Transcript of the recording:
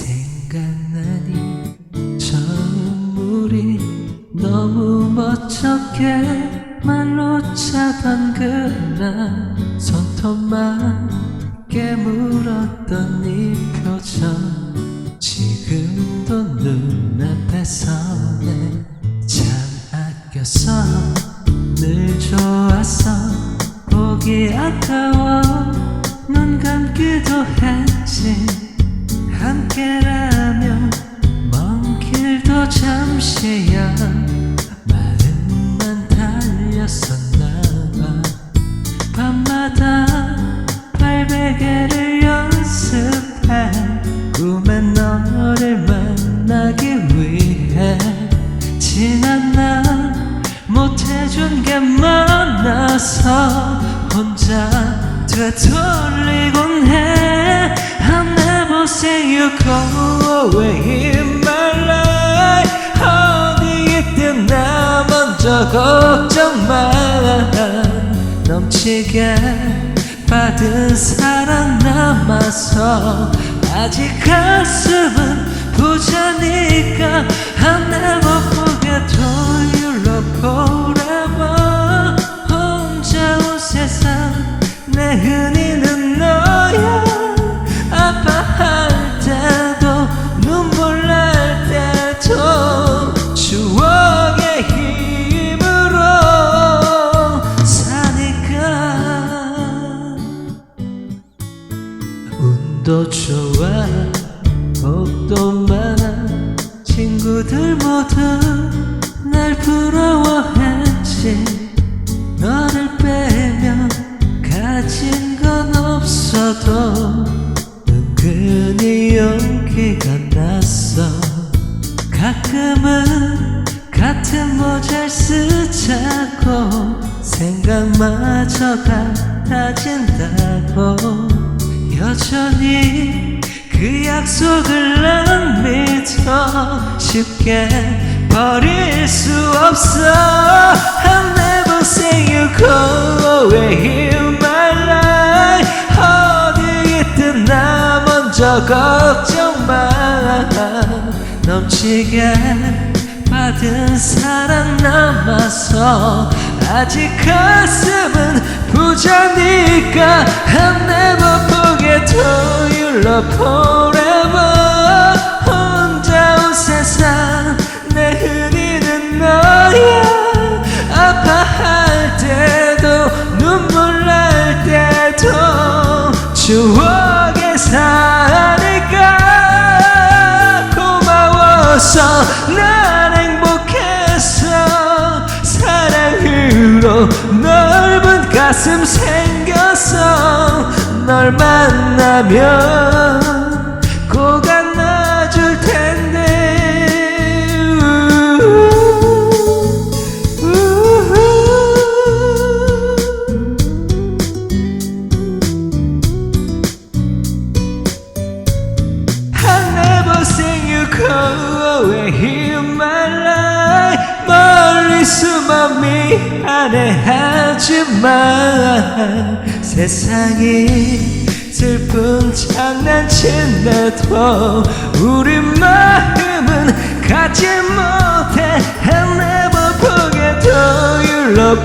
생각나니 처음 우리 너무 멋쩍게 말로 차던 그날 손톱만 깨물었던 네 표정 지금도 눈앞에서 내참 아껴서 늘 좋았어 보기 아까워 함께라면 먼 길도 잠시야. 마음만 달렸었나봐. 밤마다 발베개를 연습해. 꿈에 너를 만나기 위해. 지난 날 못해준 게 많아서 혼자 되돌리곤 해 say you go away in my life 어디 있든 나 먼저 걱정만 넘치게 받은 사랑 남아서 아직 가슴은 부자니까 I'll never forget all you love forever 운도 좋아. 복도 많아 친구들 모두 날 부러워했지. 너를 빼면 가진 건 없어도 은근히 용기가 났어. 가끔은 같은 모자를 쓰자고 생각마저 같아진다고 여전히 그 약속을 난 믿어 쉽게 버릴 수 없어. I'll never say you go away in my life 어디 있든 나 먼저 걱정 마 넘치게 받은 사랑 남아서 아직 가슴은 부자니까 I'll never forget all you love 가슴 생겼어 널 만나면 꼭 안아줄 텐데 I never seen you go away 멀리 숨어 미안해하지만 세상이 슬픈 장난친데도 우리 마음은 가지 못해 I never forget your love